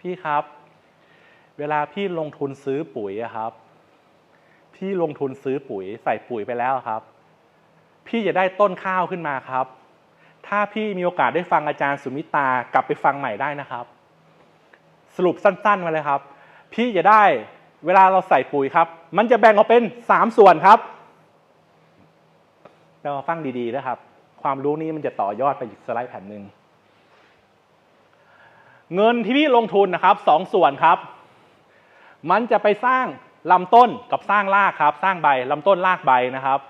พี่ครับ เวลาพี่ลงทุนซื้อปุ๋ยครับ พี่ลงทุนซื้อปุ๋ยใส่ปุ๋ยไปแล้วครับ พี่จะได้ต้นข้าวขึ้นมาครับ ถ้าพี่มีโอกาสได้ฟังอาจารย์สุมิตากลับไปฟังใหม่ได้นะครับ สรุปสั้นๆมาเลยครับ พี่จะได้เวลาเราใส่ปุ๋ยครับ มันจะแบ่งออกเป็นสามส่วนครับเรามาฟังดีๆนะครับ ความรู้นี้มันจะต่อยอดไปอีกสไลด์แผ่นหนึ่ง เงินที่พี่ลงทุนนะครับสองส่วนครับ มันจะไปสร้างลำต้นกับสร้างรากครับ สร้างใบลำต้นรากใบนะครับ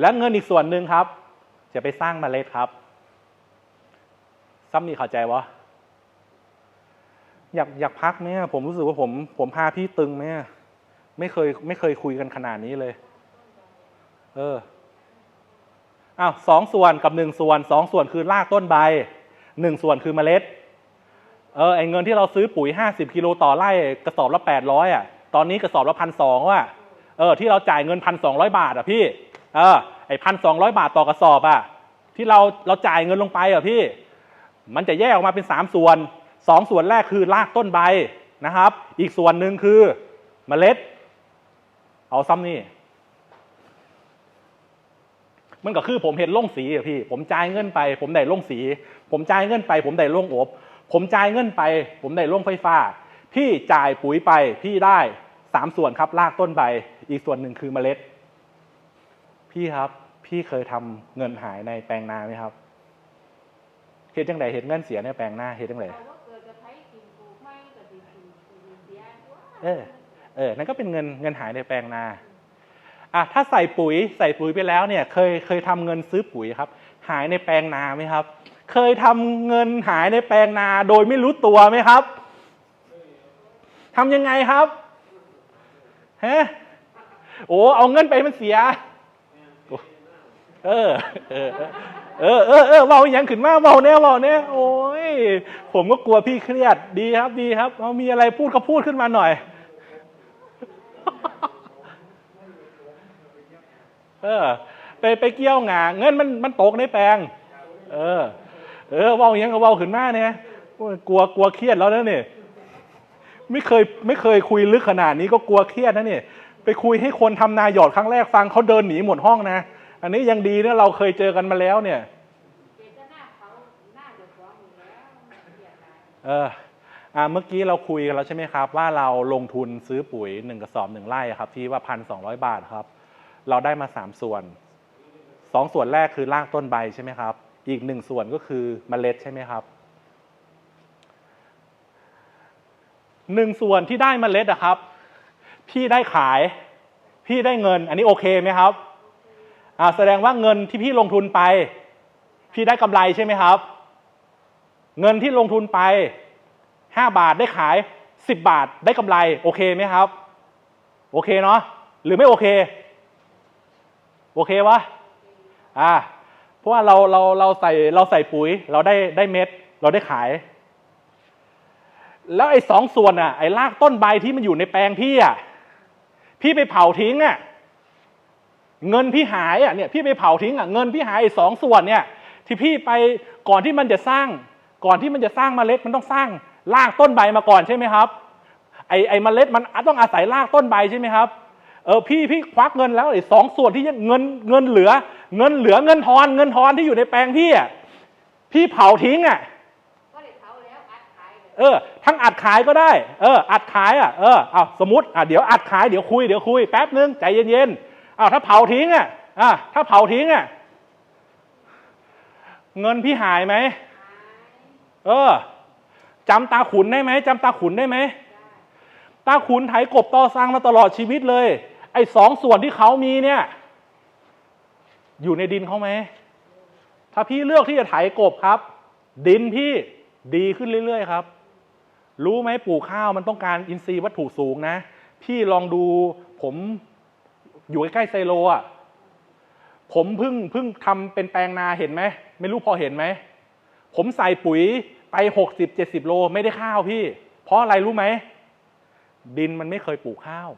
และเงินอีกส่วนหนึ่งครับ จะไปสร้างเมล็ดครับ ซ้ำนี่เข้าใจวะอยากอยากพักไหมผมรู้สึกว่าผมผมพาพี่ตึงไหมไม่เคยไม่เคยคุยกันขนาดนี้เลย เอออ้าวสองส่วนกับหนึ่งส่วนสองส่วนคือรากต้นใบหนึ่งส่วนคือเมล็ด เออไอเงินที่เราซื้อปุ๋ยห้าสิบกิโลต่อไร่กระสอบละแปดร้อยอะตอนนี้กระสอบละพันสองว่ะเออที่เราจ่ายเงินพันสองร้อยบาทอะพี่เออไอพันสองร้อยบาทต่อกระสอบอะที่เราเราจ่ายเงินลงไปอะพี่ มันจะแยกออกมาเป็นสามส่วนสองส่วนแรกคือรากต้นใบนะครับ อีกส่วนหนึ่งคือเมล็ด เอาซ้ำนี่มันก็คือผมเห็นล่งสีอะพี่ ผมจ่ายเงินไป ผมได้ล่งสี ผมจ่ายเงินไป ผมได้ล่งอบ ผมจ่ายเงินไป ผมได้ล่งไฟฟ้า พี่จ่ายปุ๋ยไปพี่ได้สามส่วนครับรากต้นใบ อีกส่วนหนึ่งคือเมล็ด พี่ครับพี่เคยทำเงินหายในแปลงนาไหมครับเห็นจังไดเห็นเงินเสียในแปลงนาเห็นจังไดเราก็เกิดจะใช้กินปลูกไม้กับดินปลูกดินเสียตัวเออเออนั่นก็เป็นเงินเงินหายในแปลงนาอะถ้าใส่ปุ๋ยใส่ปุ๋ยไปแล้วเนี่ย เคยเคยทำเงินซื้อปุ๋ยครับ หายในแปลงนาไหมครับ เคยทำเงินหายในแปลงนาโดยไม่รู้ตัวไหมครับทำยังไงครับฮะโอ้เอาเงินไปมันเสียเออ เออ เออ เออ เออเบาอย่างขึ้นมาเบาแน่เบาแน่โอ้ย ผมก็กลัวพี่เครียด ดีครับดีครับเอามีอะไรพูดก็พูดขึ้นมาหน่อย เออ ไปไปเกี่ยวงาเงินมันมันตกในแปลง เออ เออเบาอย่างก็เบาขึ้นมาเนี่ยกลัวกลัวเครียดแล้วนะเนี่ยไม่เคยไม่เคยคุยลึกขนาดนี้ก็กลัวเครียดนะเนี่ยไปคุยให้คนทำนาหยอดครั้งแรกฟังเขาเดินหนีหมดห้องนะ อันนี้ยังดีนะเราเคยเจอกันมาแล้วเนี่ยเออยู่แล้วไม่เกลียดอะไรเอออ่าเมื่อกี้เราคุยกันแล้วใช่ไหมครับ ว่าเราลงทุนซื้อปุ๋ยหนึ่งกระสอบหนึ่งไร่ครับ ที่ว่าพันสองร้อยบาทครับ เราได้มาสามส่วนสองส่วนแรกคือรากต้นใบใช่ไหมครับ อีกหนึ่งส่วนก็คือเมล็ดใช่ไหมครับหนึ่งส่วนที่ได้เมล็ดอะครับ พี่ได้ขาย พี่ได้เงิน อันนี้โอเคไหมครับอ่าแสดงว่าเงินที่พี่ลงทุนไป พี่ได้กำไรใช่ไหมครับ เงินที่ลงทุนไปห้าบาทได้ขายสิบบาทได้กำไร โอเคไหมครับ โอเคเนาะหรือไม่โอเค โอเควะอ่า เพราะว่าเราเราเราใส่เราใส่ปุ๋ย เราได้ได้เม็ด เราได้ขาย แล้วไอ้สองส่วนอะไอ้รากต้นใบที่มันอยู่ในแปลงพี่อะพี่ไปเผาทิ้งอะเงินพี่หายอะเนี่ยพี่ไปเผาทิ้งอะเงินพี่หายไอ้สองส่วนเนี่ย ที่พี่ไปก่อนที่มันจะสร้าง ก่อนที่มันจะสร้างเมล็ดมันต้องสร้างรากต้นใบมาก่อนใช่ไหมครับ ไอ้ไอ้เมล็ดมันต้องอาศัยรากต้นใบใช่ไหมครับ ออพี่พี่ควักเงินแล้วไอ้สองส่วนที่ยังเงินเงินเหลือ เงินเหลือเงินทอน เงินทอนที่อยู่ในแปลงพี่อะพี่เผาทิ้งอะก็เลยเขาแล้วอัดขายเลยเออ ทั้งอัดขายก็ได้ เออ อัดขายอะเออเอาสมมติอะเดี๋ยวอัดขายเดี๋ยวคุยเดี๋ยวคุยแป๊บนึงใจเย็นๆเอาถ้าเผาทิ้งอะอะถ้าเผาทิ้งอะเงินพี่หายไหมเออจำตาขุนได้ไหมจำตาขุนได้ไหมตาขุนไถกบต่อสร้างมาตลอดชีวิตเลย ไอ้สองส่วนที่เขามีเนี่ย อยู่ในดินเขาไหม ถ้าพี่เลือกที่จะไถกบครับ ดินพี่ดีขึ้นเรื่อยๆครับ รู้ไหมปลูกข้าวมันต้องการอินทรีย์วัตถุสูงนะ พี่ลองดูผมอยู่ใกล้ๆไซโลอะผมเพิ่งเพิ่งทำเป็นแปลงนาเห็นไหมไม่รู้พอเห็นไหม ผมใส่ปุ๋ยไปหกสิบเจ็ดสิบโลไม่ได้ข้าวพี่ เพราะอะไรรู้ไหม ดินมันไม่เคยปลูกข้าว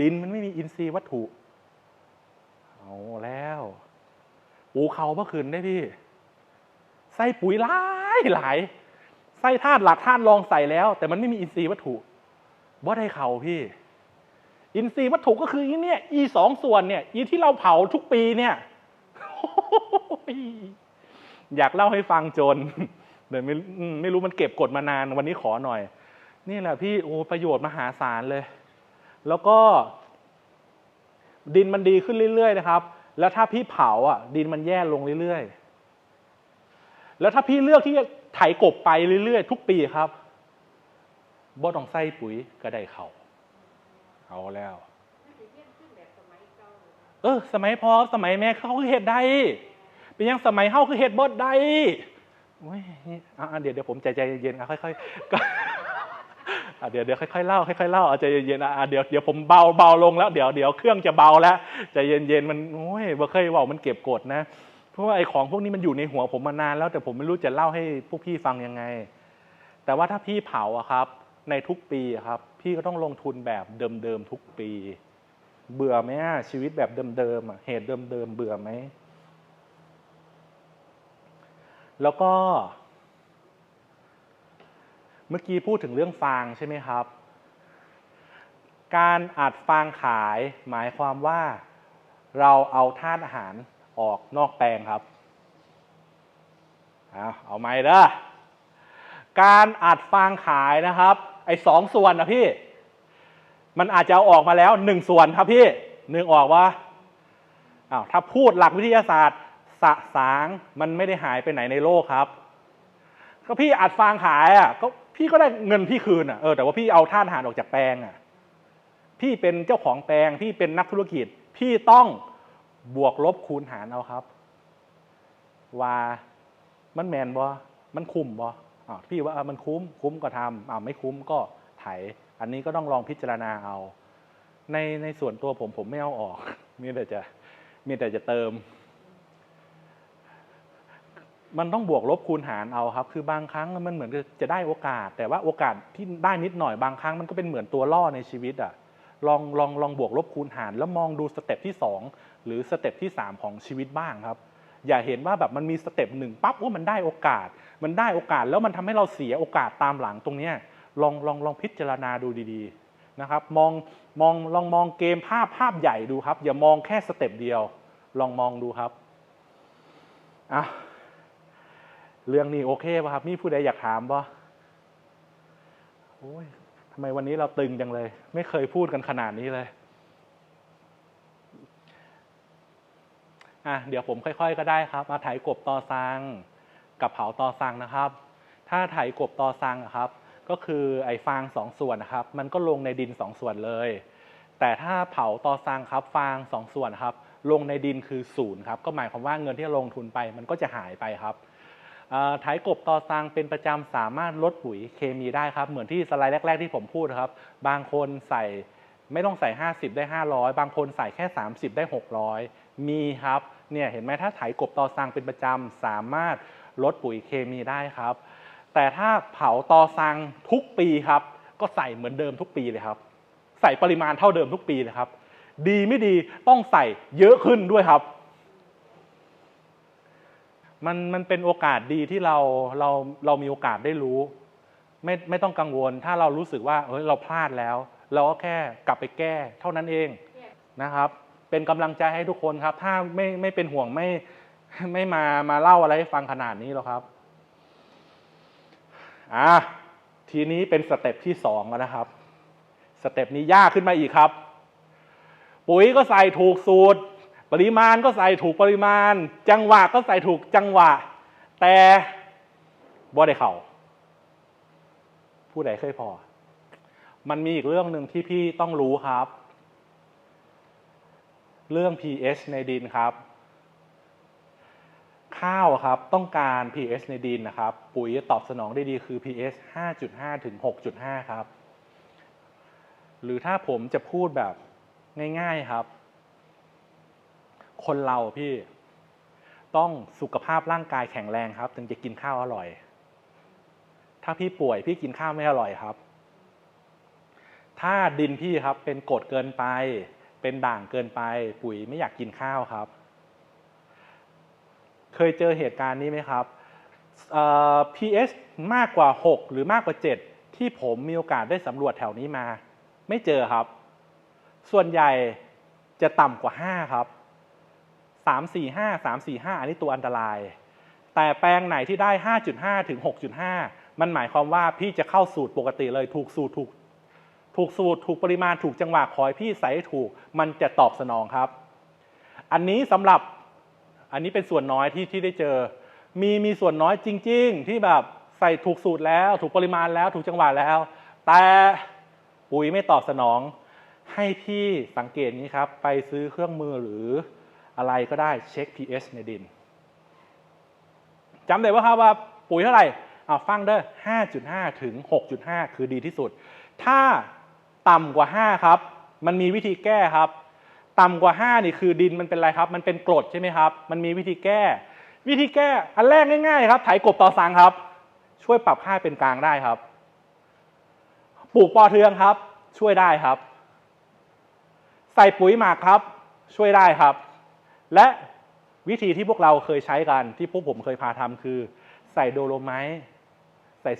ดินมันไม่มีอินทรีย์วัตถุ เอาแล้วปูเขาเมื่อคืนได้พี่ ใส่ปุ๋ยหลายหลาย ใส่ธาตุหลักธาตุรองใส่แล้ว แต่มันไม่มีอินทรีย์วัตถุบ่ได้เขาพี่ อินทรีย์วัตถุก็คืออีเนี่ย อีสองส่วนเนี่ย อีที่เราเผาทุกปีเนี่ย อยากเล่าให้ฟังจนเดี๋ยวไม่ไม่รู้มันเก็บกดมานานวันนี้ขอหน่อย นี่แหละพี่โอ้ประโยชน์มหาศาลเลย แล้วก็ ดินมันดีขึ้นเรื่อยๆนะครับ แล้วถ้าพี่เผาอะ ดินมันแย่ลงเรื่อยๆ แล้วถ้าพี่เลือกที่จะไถกบไปเรื่อยๆ ทุกปีครับบ่ต้องใส่ปุ๋ยก็ได้เขาเอาแล้ว เออ สมัยพอสมัยแม่เขาคือเฮ็ดได้เป็นยังสมัยเฮาคือเฮ็ดบ่ได้เดี๋ยวเดี๋ยวผมใจใจเย็นๆค่อยๆ เดี๋ยวเดี๋ยวค่อยๆเล่าค่อยๆเล่าเอาใจเย็นๆเดี๋ยวเดี๋ยวผมเบาเบาลงแล้วเดี๋ยวเดี๋ยวเครื่องจะเบาแล้วใจเย็นๆมันโอ้ยบ่เคยเว่ามันเก็บกดนะ เพราะว่าไอ้ของพวกนี้มันอยู่ในหัวผมมานานแล้วแต่ผมไม่รู้จะเล่าให้พวกพี่ฟังยังไง แต่ว่าถ้าพี่เผาอะครับ ในทุกปีครับ พี่ก็ต้องลงทุนแบบเดิมๆทุกปี เบื่อไหมชีวิตแบบเดิมๆเหตุเดิมๆเบื่อไหมแล้วก็ เมื่อกี้พูดถึงเรื่องฟางใช่ไหมครับ การอัดฟางขายหมายความว่าเราเอาธาตุอาหารออกนอกแปลงครับ เอาเอาไหมเด้อการอัดฟางขายนะครับ ไอ้สองส่วนนะพี่ มันอาจจะเอาออกมาแล้วหนึ่งส่วนครับพี่หนึกออกว่าอ้าวถ้าพูดหลักวิทยาศาสตร์สสางมันไม่ได้หายไปไหนในโลกครับ ก็พี่อัดฟางขายอะก็ พี่ก็ได้เงินพี่คืนอะเออแต่ว่าพี่เอาท่าตุอาหารออกจากแปลงอะพี่เป็นเจ้าของแปลงพี่เป็นนักธุรกิจ พี่ต้องบวกลบคูณหารเอาครับ ว่ามันแมนบ่มันคุ้มบ่อ่าพี่ว่ามันคุ้มคุ้มก็ทำอ่าไม่คุ้มก็ไถอันนี้ก็ต้องลองพิจารณาเอา ในในส่วนตัวผมผมไม่เอาออกมีแต่จะมีแต่จะเติม มันต้องบวกลบคูณหารเอาครับ คือบางครั้งมันเหมือนจะได้โอกาส แต่ว่าโอกาสที่ได้นิดหน่อยบางครั้งมันก็เป็นเหมือนตัวล่อในชีวิตอะลองลองลองบวกลบคูณหาร แล้วมองดูสเต็ปที่สองหรือสเต็ปที่สามของชีวิตบ้างครับ อย่าเห็นว่าแบบมันมีสเต็ปหนึ่งปั๊บว่ามันได้โอกาส มันได้โอกาสแล้วมันทำให้เราเสียโอกาสตามหลังตรงเนี้ยลองลองลองพิจารณาดูดีๆนะครับมองมองลองมองเกมภาพภาพใหญ่ดูครับ อย่ามองแค่สเต็ปเดียว ลองมองดูครับอะ เรื่องนี้โอเคป่ะครับ มีผู้ใดอยากถามป่ะโอ้ยทำไมวันนี้เราตึงจังเลย ไม่เคยพูดกันขนาดนี้เลยอะเดี๋ยวผมค่อย ๆ ก็ได้ครับ มาไถกบตอซังกับเผาตอซังนะครับ ถ้าไถกบตอซังครับ ก็คือไอ้ฟางสองส่วนนะครับ มันก็ลงในดินสองส่วนเลย แต่ถ้าเผาตอซังครับ ฟางสองส่วนครับ ลงในดินคือศูนย์ครับ ก็หมายความว่าเงินที่ลงทุนไป มันก็จะหายไปครับ เอ่อไถกบตอซังเป็นประจำสามารถลดปุ๋ยเคมีได้ครับ เหมือนที่สไลด์แรก ๆ ที่ผมพูดครับ บางคนใส่ไม่ต้องใส่ 50 ได้ 500 บางคนใส่แค่ 30 ได้ 600 มีครับเนี่ยเห็นไหมถ้าไถกบตอซังเป็นประจำสามารถลดปุ๋ยเคมีได้ครับ แต่ถ้าเผาตอซังทุกปีครับ ก็ใส่เหมือนเดิมทุกปีเลยครับ ใส่ปริมาณเท่าเดิมทุกปีเลยครับ ดีไม่ดีต้องใส่เยอะขึ้นด้วยครับ มันมันเป็นโอกาสดีที่เราเราเรามีโอกาสได้รู้ ไม่ไม่ต้องกังวล ถ้าเรารู้สึกว่าเฮ้ยเราพลาดแล้ว เราก็แค่กลับไปแก้เท่านั้นเองนะครับ เป็นกำลังใจให้ทุกคนครับ ถ้าไม่ไม่เป็นห่วงไม่ไม่มามาเล่าอะไรให้ฟังขนาดนี้หรอกครับอะทีนี้เป็นสเต็ปที่สองแล้วนะครับ สเต็ปนี้ยากขึ้นมาอีกครับ ปุ๋ยก็ใส่ถูกสูตร ปริมาณก็ใส่ถูกปริมาณ จังหวะก็ใส่ถูกจังหวะ แต่บ่ได้เข่าผู้ใดเคยพอ มันมีอีกเรื่องหนึ่งที่พี่ต้องรู้ครับ เรื่อง pH ในดินครับ ข้าวครับต้องการ pH ในดินนะครับ ปุ๋ยตอบสนองได้ดีคือ pH 5.5 ถึง 6.5 ครับ หรือถ้าผมจะพูดแบบง่าย ๆครับ คนเราพี่ต้องสุขภาพร่างกายแข็งแรงครับ ถึงจะกินข้าวอร่อย ถ้าพี่ป่วยพี่กินข้าวไม่อร่อยครับ ถ้าดินพี่ครับเป็นกรดเกินไป เป็นด่างเกินไป ปุ๋ยไม่อยากกินข้าวครับ เคยเจอเหตุการณ์นี้ไหมครับ pH มากกว่า 6 หรือมากกว่า 7 ที่ผมมีโอกาสได้สำรวจแถวนี้มา ไม่เจอครับ ส่วนใหญ่จะต่ำกว่า 5 ครับ 3 4 5 3 4 5 อันนี้ตัวอันตราย แต่แปลงไหนที่ได้ 5.5 ถึง 6.5 มันหมายความว่าพี่จะเข้าสูตรปกติเลยถูกสูตรถูกถูกสูตรถูกปริมาณถูกจังหวะขอให้พี่ใส่ถูก มันจะตอบสนองครับ อันนี้สำหรับอันนี้เป็นส่วนน้อยที่ที่ได้เจอ มีมีส่วนน้อยจริง ๆ ที่แบบใส่ถูกสูตรแล้ว ถูกปริมาณแล้ว ถูกจังหวะแล้ว แต่ปุ๋ยไม่ตอบสนอง ให้พี่สังเกตนี้ครับ ไปซื้อเครื่องมือหรือ อะไรก็ได้เช็ค pH ในดินจำได้ว่าครับว่าปุ๋ยเท่าไหร่เอาฟังเด้อ5.5 ถึง 6.5 คือดีที่สุด ถ้าต่ำกว่า 5 ครับ มันมีวิธีแก้ครับ ต่ำกว่า 5 นี่คือดินมันเป็นอะไรครับ มันเป็นกรดใช่ไหมครับ มันมีวิธีแก้ วิธีแก้อันแรกง่ายๆครับไถกบต่อสังครับ ช่วยปรับค่าเป็นกลางได้ครับ ปลูกปอเทืองครับ ช่วยได้ครับ ใส่ปุ๋ยหมักครับ ช่วยได้ครับ และวิธีที่พวกเราเคยใช้กันที่พวกผมเคยพาทำคือ ใส่โดโลไมต์ใส่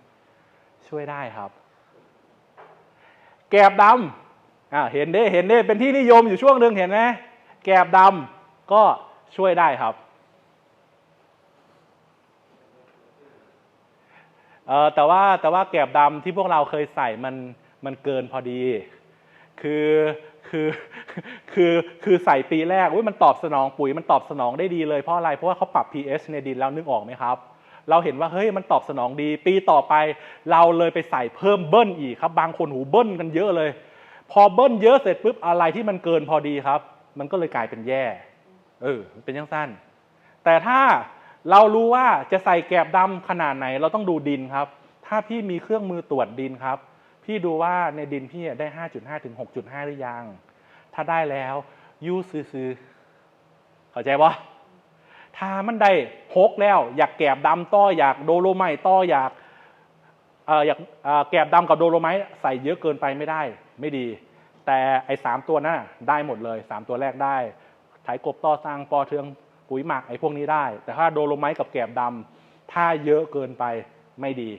030 ช่วยได้ครับ แกบดำอ่าเห็นเด้เห็นเด้เป็นที่นิยมอยู่ช่วงหนึ่งเห็นไหมแกบดำก็ช่วยได้ครับเออแต่ว่าแต่ว่าแกบดำที่พวกเราเคยใส่มันมันเกินพอดี คือ คือคือคือใส่ปีแรกอุ๊ยมันตอบสนองปุ๋ยมันตอบสนองได้ดีเลยเพราะอะไรเพราะว่าเขาปรับ pH ในดินแล้วนึกออกไหมครับ เราเห็นว่าเฮ้ยมันตอบสนองดี ปีต่อไปเราเลยไปใส่เพิ่มเบิ้ลอีกครับ บางคนหูเบิ้ลกันเยอะเลย พอเบิ้ลเยอะเสร็จปุ๊บอะไรที่มันเกินพอดีครับ มันก็เลยกลายเป็นแย่เออมันเป็นยังสั้น แต่ถ้าเรารู้ว่าจะใส่แกบดำขนาดไหน เราต้องดูดินครับ ถ้าพี่มีเครื่องมือตรวจดินครับ พี่ดูว่าในดินพี่ได้ 5.5 ถึง 6.5 หรือยัง ถ้าได้แล้วยู่ซื้อๆเข้าใจปะถ้ามันได้หกแล้ว อยากแกบดำต่ออยากโดโลไมต์ต่ออยากเอ่ออยากเออแกบดำกับโดโลไมใส่เยอะเกินไปไม่ได้ ไม่ดี แต่ไอ้สามตัวนั้นได้หมดเลยสามตัวแรกได้ไถกบต่อสร้างปอเทืองปุ๋ยหมักไอ้พวกนี้ได้ แต่ถ้าโดโลไมกับแกบดำถ้าเยอะเกินไปไม่ดี